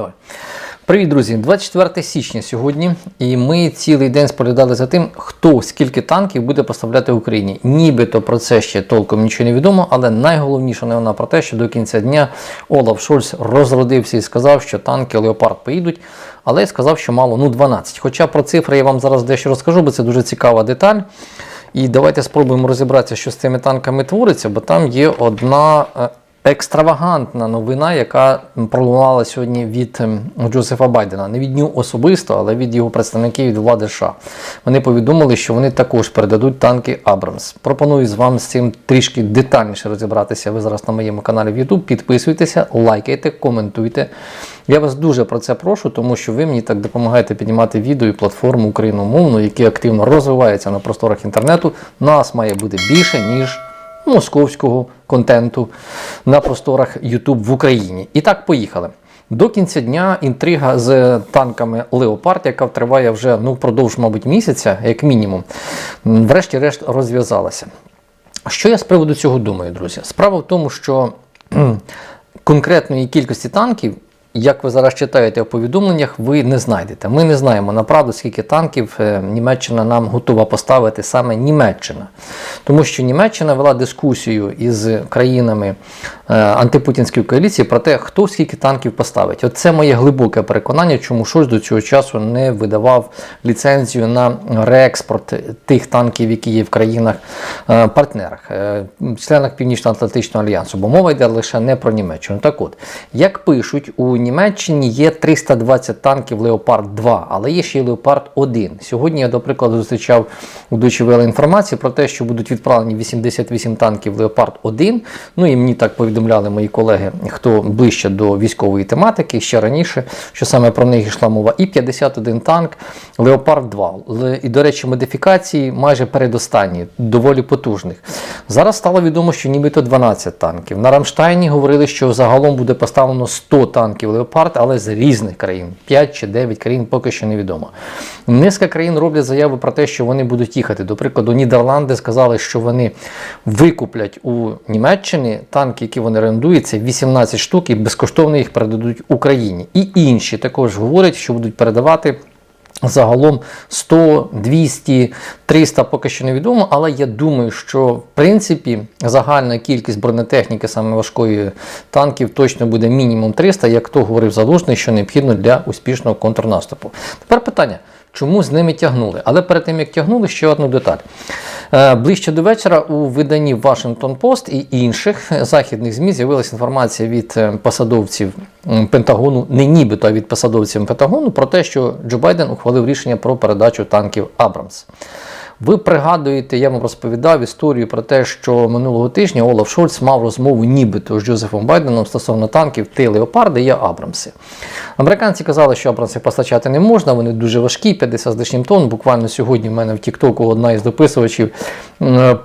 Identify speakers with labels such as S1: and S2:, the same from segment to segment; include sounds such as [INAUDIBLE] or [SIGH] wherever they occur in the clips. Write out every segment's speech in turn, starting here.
S1: Давай. Привіт, друзі! 24 січня сьогодні, і ми цілий день споглядали за тим, хто скільки танків буде поставляти Україні. Нібито про це ще толком нічого не відомо, але найголовніша новина про те, що до кінця дня Олаф Шольц розродився і сказав, що танки Леопард поїдуть, але сказав, що мало ну 12. Хоча про цифри я вам зараз дещо розкажу, бо це дуже цікава деталь. І давайте спробуємо розібратися, що з цими танками твориться, бо там є одна е, екстравагантна новина, яка пролунала сьогодні від ем, Джозефа Байдена. Не від нього особисто, але від його представників від влади США. Вони повідомили, що вони також передадуть танки Абрамс. Пропоную з вами з цим трішки детальніше розібратися. Ви зараз на моєму каналі в YouTube. Підписуйтеся, лайкайте, коментуйте. Я вас дуже про це прошу, тому що ви мені так допомагаєте піднімати відео і платформу україномовну, які активно розвиваються на просторах інтернету. Нас має бути більше, ніж московського контенту на просторах YouTube в Україні. І так, поїхали. До кінця дня інтрига з танками Леопард, яка триває вже ну, впродовж, мабуть, місяця, як мінімум, врешті-решт розв'язалася. Що я з приводу цього думаю, друзі? Справа в тому, що конкретної кількості танків, як ви зараз читаєте у повідомленнях, ви не знайдете. Ми не знаємо направду, скільки танків е, Німеччина нам готова поставити саме Німеччина. Тому що Німеччина вела дискусію із країнами е, антипутінської коаліції про те, хто скільки танків поставить. От це моє глибоке переконання, чому Шольц до цього часу не видавав ліцензію на реекспорт тих танків, які є в країнах-партнерах, членах Північно-Атлантичного альянсу, бо мова йде лише не про Німеччину. Так от, як пишуть, у Німеччині є 320 танків Леопард 2, але є ще й Леопард 1. Сьогодні я, до прикладу, зустрічав у Deutsche Welle інформацію про те, що будуть відправлені 88 танків Леопард 1. Ну і мені так повідомляли мої колеги, хто ближче до військової тематики ще раніше, що саме про них йшла мова. І 51 танк Леопард 2. І, до речі, модифікації майже передостанні, доволі потужних. Зараз стало відомо, що нібито 12 танків. На Рамштайні говорили, що загалом буде поставлено 100 танків Леопард, але з різних країн. 5 чи 9 країн поки що невідомо. Низка країн роблять заяви про те, що вони будуть їхати. До прикладу, Нідерланди сказали, що вони викуплять у Німеччині танки, які вони орендують, це 18 штук, і безкоштовно їх передадуть Україні. І інші також говорять, що будуть передавати. Загалом 100, 200, 300 поки що невідомо, але я думаю, що в принципі загальна кількість бронетехніки саме важкої танків точно буде мінімум 300, як то говорив Залужний, що необхідно для успішного контрнаступу. Тепер питання. Чому з ними тягнули? Але перед тим як тягнули, ще одну деталь. Е, Ближче до вечора у виданні Washington Post і інших західних ЗМІ з'явилася інформація від е, посадовців Пентагону, не нібито, а від посадовців Пентагону, про те, що Джо Байден ухвалив рішення про передачу танків Абрамс. Ви пригадуєте, я вам розповідав історію про те, що минулого тижня Олаф Шольц мав розмову нібито з Джозефом Байденом стосовно танків Т Леопарди є Абрамси. Американці казали, що Абрамси постачати не можна, вони дуже важкі, 50 з лишнім тонн. Буквально сьогодні в мене в Тіктоку одна із дописувачів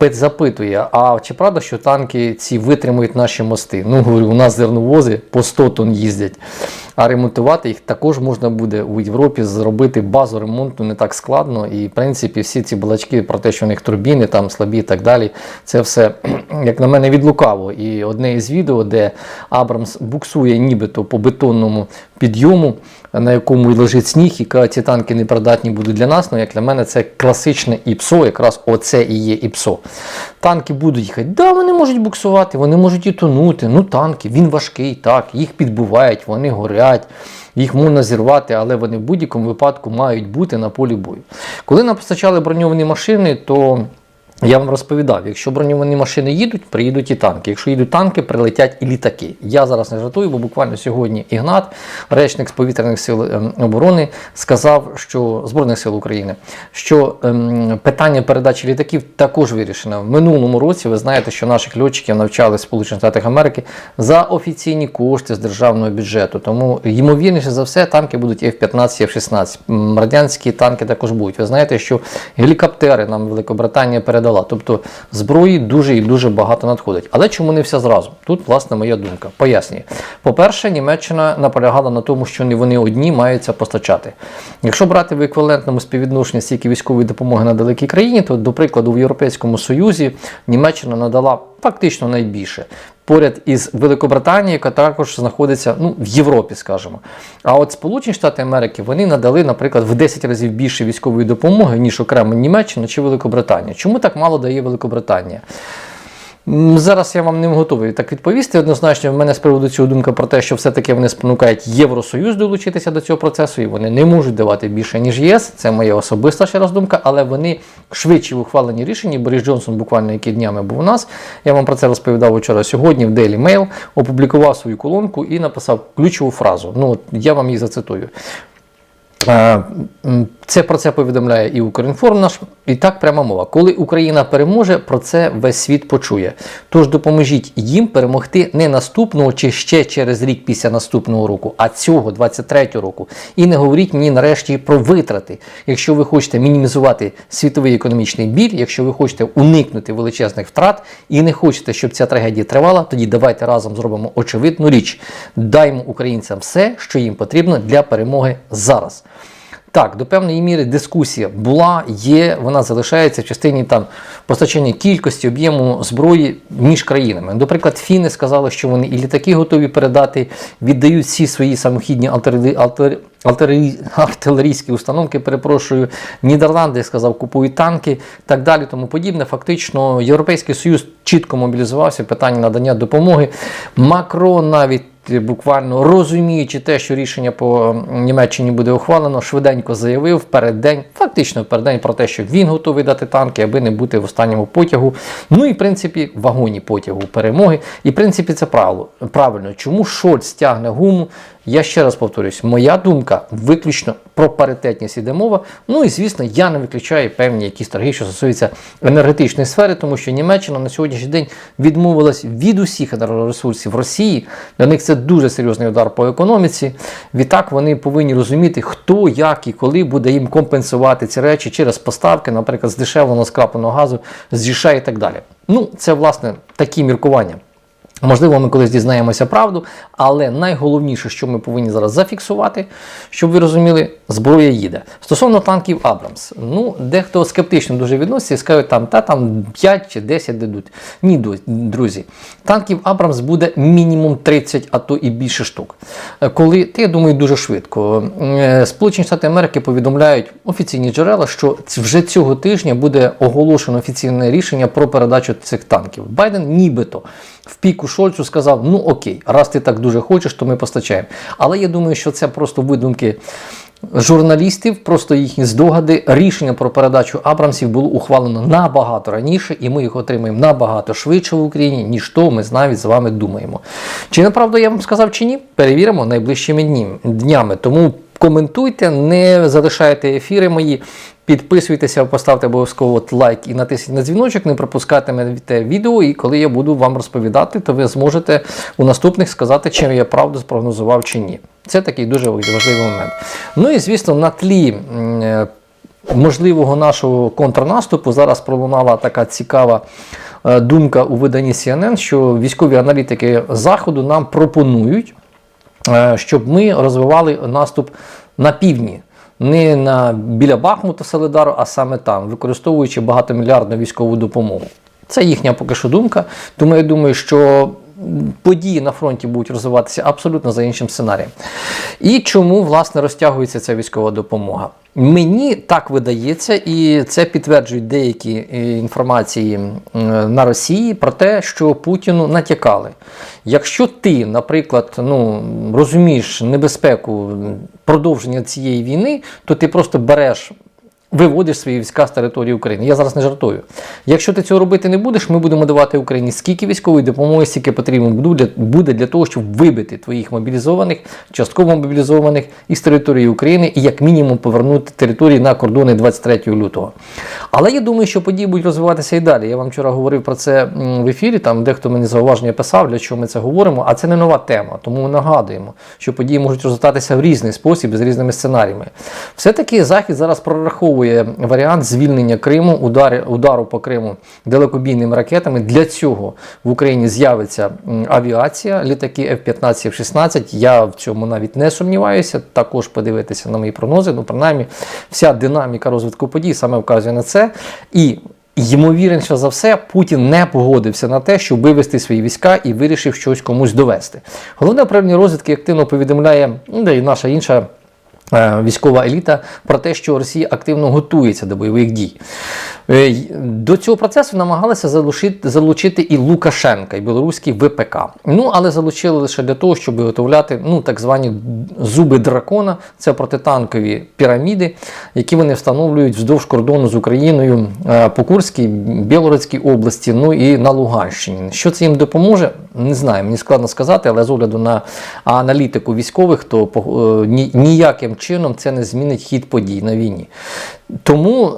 S1: запитує: а чи правда, що танки ці витримують наші мости? Ну, говорю, у нас зерновози по 100 тонн їздять. А ремонтувати їх також можна буде у Європі зробити базу ремонту не так складно. І в принципі всі ці балачки про те, що у них турбіни там слабі і так далі, це все, [CLEARS THROAT] як на мене, від лукаво. І одне із відео, де Абрамс буксує нібито по бетонному підйому, на якому лежить сніг, і ці танки непридатні будуть для нас. Ну, як для мене, це класичне ІПСО, якраз оце і є ІПСО. Танки будуть їхати. Да, вони можуть буксувати, вони можуть і тонути. Ну, танки, він важкий, так, їх підбувають, вони горять. Їх можна зірвати, але вони в будь-якому випадку мають бути на полі бою. Коли нам постачали броньовані машини, то я вам розповідав, якщо броньовані машини їдуть, приїдуть і танки. Якщо їдуть танки, прилетять і літаки. Я зараз не жартую, бо буквально сьогодні Ігнат, речник з повітряних сил ем, оборони, сказав, що Збройних сил України, що ем, питання передачі літаків також вирішено. В минулому році ви знаєте, що наших льотчиків навчали в Сполучених Штатах Америки за офіційні кошти з державного бюджету. Тому ймовірніше за все, танки будуть F-15, F-16. Радянські танки також будуть. Ви знаєте, що гелікоптери нам Великобританія передала. Тобто зброї дуже і дуже багато надходить. Але чому не все зразу? Тут, власне, моя думка. Пояснюю. По-перше, Німеччина наполягала на тому, що не вони одні маються постачати. Якщо брати в еквівалентному співвідношенні стільки військової допомоги на далекій країні, то, до прикладу, в Європейському Союзі Німеччина надала фактично найбільше поряд із Великобританією, яка також знаходиться ну, в Європі, скажімо. А от Сполучені Штати Америки вони надали, наприклад, в 10 разів більше військової допомоги, ніж окремо Німеччина чи Великобританія. Чому так мало дає Великобританія? Зараз я вам не готовий так відповісти. Однозначно, в мене з приводу цього думка про те, що все-таки вони спонукають Євросоюз долучитися до цього процесу, і вони не можуть давати більше, ніж ЄС. Це моя особиста ще раз думка, але вони швидше в ухваленні рішення. Борис Джонсон буквально які днями був у нас. Я вам про це розповідав вчора. Сьогодні в Daily Mail опублікував свою колонку і написав ключову фразу. Ну, от я вам її зацитую. Це про це повідомляє і Укрінформ наш, і так пряма мова. Коли Україна переможе, про це весь світ почує. Тож допоможіть їм перемогти не наступного чи ще через рік після наступного року, а цього 23-го року. І не говоріть мені нарешті про витрати. Якщо ви хочете мінімізувати світовий економічний біль, якщо ви хочете уникнути величезних втрат і не хочете, щоб ця трагедія тривала, тоді давайте разом зробимо очевидну річ. Даймо українцям все, що їм потрібно для перемоги зараз. Так, до певної міри дискусія була, є, вона залишається в частині там постачання кількості об'єму зброї між країнами. Наприклад, фіни сказали, що вони і літаки готові передати, віддають всі свої самохідні артилері- артилері- артилері- артилерійські установки. Перепрошую, Нідерланди сказав, купують танки, так далі, тому подібне. Фактично, Європейський Союз чітко мобілізувався в питанні надання допомоги. Макрон навіть буквально розуміючи те, що рішення по Німеччині буде ухвалено, швиденько заявив в переддень, фактично в переддень про те, що він готовий дати танки, аби не бути в останньому потягу. Ну і в принципі в вагоні потягу перемоги. І в принципі це правило. правильно. Чому Шольц тягне гуму? Я ще раз повторюсь, моя думка виключно про паритетність іде мова. Ну і звісно, я не виключаю певні якісь торги, що стосуються енергетичної сфери, тому що Німеччина на сьогоднішній день відмовилась від усіх енергоресурсів Росії. Для них це дуже серйозний удар по економіці. Відтак вони повинні розуміти, хто, як і коли буде їм компенсувати ці речі через поставки, наприклад, здешевленого скрапленого газу з США і так далі. Ну, це власне такі міркування. Можливо, ми колись дізнаємося правду, але найголовніше, що ми повинні зараз зафіксувати, щоб ви розуміли, зброя їде. Стосовно танків Абрамс, ну дехто скептично дуже відноситься і скажуть, там та там 5 чи 10 дадуть. Ні, друзі, танків Абрамс буде мінімум 30, а то і більше штук. Е, Коли ти, я думаю, дуже швидко. Е, Сполучені Штати Америки повідомляють офіційні джерела, що вже цього тижня буде оголошено офіційне рішення про передачу цих танків. Байден нібито в піку Шольцу сказав: ну окей, раз ти так дуже хочеш, то ми постачаємо. Але я думаю, що це просто видумки. Журналістів, просто їхні здогади, рішення про передачу Абрамсів було ухвалено набагато раніше, і ми їх отримаємо набагато швидше в Україні, ніж то ми навіть з вами думаємо. Чи направду я вам сказав, чи ні? Перевіримо найближчими днями. Тому коментуйте, не залишайте ефіри мої. Підписуйтеся, поставте обов'язково лайк і натисніть на дзвіночок, не пропускатимете відео. І коли я буду вам розповідати, то ви зможете у наступних сказати, чи я правду спрогнозував чи ні. Це такий дуже важливий момент. Ну і звісно, на тлі е, можливого нашого контрнаступу зараз пролунала така цікава е, думка у виданні CNN, що військові аналітики Заходу нам пропонують, щоб ми розвивали наступ на півдні. Не на біля Бахмута Солидару, а саме там, використовуючи багатомільярдну військову допомогу. Це їхня поки що думка. Тому я думаю, що події на фронті будуть розвиватися абсолютно за іншим сценарієм. І чому власне розтягується ця військова допомога? Мені так видається, і це підтверджують деякі е, інформації е, на Росії про те, що Путіну натякали. Якщо ти, наприклад, ну розумієш небезпеку продовження цієї війни, то ти просто береш виводиш свої війська з території України. Я зараз не жартую. Якщо ти цього робити не будеш, ми будемо давати Україні скільки військової допомоги, скільки потрібно буде- для того, щоб вибити твоїх мобілізованих, частково мобілізованих із території України і як мінімум повернути території на кордони 23 лютого. Але я думаю, що події будуть розвиватися і далі. Я вам вчора говорив про це в ефірі. Там дехто мені зауваження писав, для чого ми це говоримо. А це не нова тема. Тому ми нагадуємо, що події можуть розгортатися в різний спосіб з різними сценаріями. Все-таки Захід зараз прораховує варіант звільнення Криму, удари, удару по Криму далекобійними ракетами. Для цього в Україні з'явиться авіація, літаки F-15, F-16. Я в цьому навіть не сумніваюся. Також подивитися на мої прогнози. Ну, принаймні, вся динаміка розвитку подій саме вказує на це. І Ймовірніше за все, Путін не погодився на те, щоб вивести свої війська і вирішив щось комусь довести. Головне управління розвідки активно повідомляє, ну, де і наша інша. Е, Військова еліта про те, що Росія активно готується до бойових дій. Е, До цього процесу намагалися залучити, залучити і Лукашенка, і білоруський ВПК. Ну, але залучили лише для того, щоб виготовляти ну, так звані зуби дракона, це протитанкові піраміди, які вони встановлюють вздовж кордону з Україною е, по Курській, Білоруській області, ну і на Луганщині. Що це їм допоможе? Не знаю, мені складно сказати, але з огляду на аналітику військових, то е, ні- ніяким чином це не змінить хід подій на війні. Тому.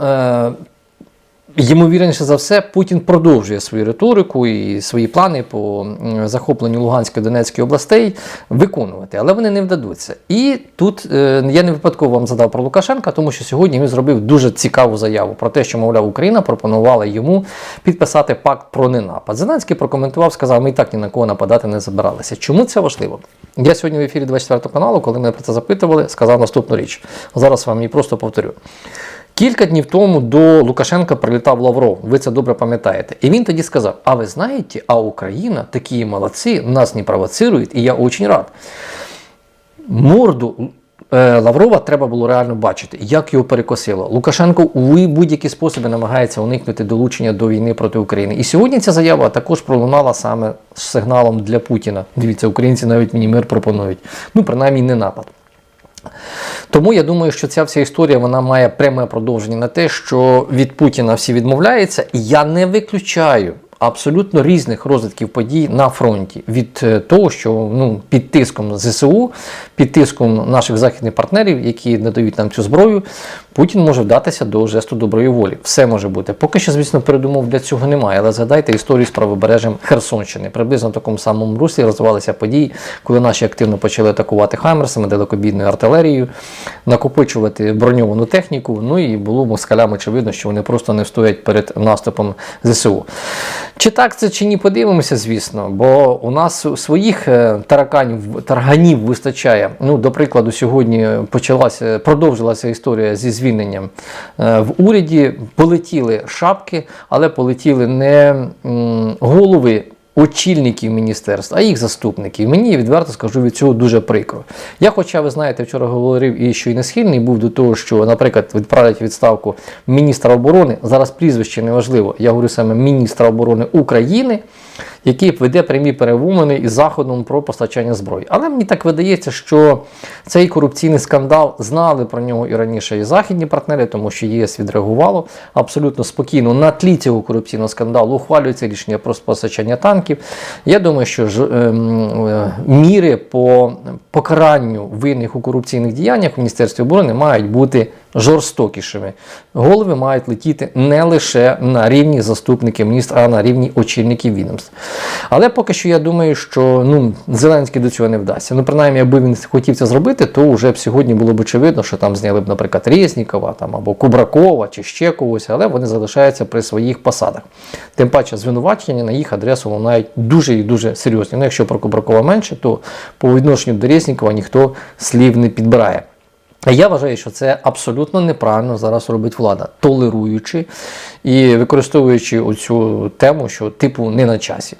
S1: Ймовірніше за все, Путін продовжує свою риторику і свої плани по захопленню Луганської Донецької областей виконувати, але вони не вдадуться. І тут е, я не випадково вам задав про Лукашенка, тому що сьогодні він зробив дуже цікаву заяву про те, що, мовляв, Україна пропонувала йому підписати пакт про ненапад. Зеленський прокоментував, сказав, ми і так ні на кого нападати не забиралися. Чому це важливо? Я сьогодні в ефірі 24 каналу, коли мене про це запитували, сказав наступну річ. Зараз вам її просто повторю. Кілька днів тому до Лукашенка прилітав Лавров, ви це добре пам'ятаєте. І він тоді сказав: А ви знаєте, а Україна такі молодці, нас не провоцирують, і я дуже рад. Морду е, Лаврова треба було реально бачити, як його перекосило. Лукашенко у будь-які способи намагається уникнути долучення до війни проти України. І сьогодні ця заява також пролунала саме з сигналом для Путіна. Дивіться, українці навіть мені мир пропонують. Ну, принаймні, не напад. Тому я думаю, що ця вся історія вона має пряме продовження на те, що від Путіна всі відмовляються, і я не виключаю. Абсолютно різних розвитків подій на фронті від е, того, що ну під тиском ЗСУ, під тиском наших західних партнерів, які надають нам цю зброю, Путін може вдатися до жесту доброї волі. Все може бути. Поки що, звісно, передумов для цього немає. Але згадайте історію з правобережжям Херсонщини. Приблизно в такому самому руслі розвивалися події, коли наші активно почали атакувати хаймерсами, далекобійною артилерією, накопичувати броньовану техніку. Ну і було москалям очевидно, що вони просто не встоять перед наступом ЗСУ. Чи так це чи ні, подивимося, звісно, бо у нас своїх е, тараканів, тарганів вистачає. Ну, до прикладу, сьогодні почалася, продовжилася історія зі звільненням. Е, В уряді полетіли шапки, але полетіли не голови. Очільників міністерств, а їх заступників. Мені відверто скажу від цього дуже прикро. Я, хоча ви знаєте, вчора говорив і що і не схильний був до того, що, наприклад, відправлять відставку міністра оборони. Зараз прізвище не важливо. Я говорю саме міністра оборони України, який веде прямі перемовини із Заходом про постачання зброї. Але мені так видається, що цей корупційний скандал знали про нього і раніше і західні партнери, тому що ЄС відреагувало абсолютно спокійно. На тлі цього корупційного скандалу ухвалюється рішення про постачання танків. Я думаю, що ж, ем, е, міри по покаранню винних у корупційних діяннях в Міністерстві оборони мають бути жорстокішими. Голови мають летіти не лише на рівні заступників міністра, а на рівні очільників відомств. Але поки що я думаю, що ну, Зеленський до цього не вдасться. Ну, принаймні, якби він хотів це зробити, то вже б сьогодні було б очевидно, що там зняли б, наприклад, Резнікова там, або Кубракова чи ще когось, але вони залишаються при своїх посадах. Тим паче звинувачення на їх адресу лунають дуже і дуже серйозні. Ну, якщо про Кубракова менше, то по відношенню до Резнікова ніхто слів не підбирає. Я вважаю, що це абсолютно неправильно зараз робить влада, толеруючи і використовуючи оцю тему, що типу не на часі.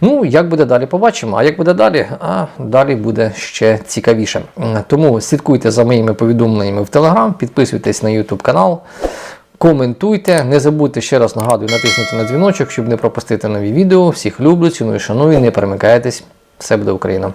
S1: Ну, як буде далі, побачимо. А як буде далі? А далі буде ще цікавіше. Тому слідкуйте за моїми повідомленнями в Телеграм, підписуйтесь на YouTube канал. Коментуйте, не забудьте ще раз нагадую натиснути на дзвіночок, щоб не пропустити нові відео. Всіх люблю, ціную, шаную, не перемикайтесь. Все буде Україна!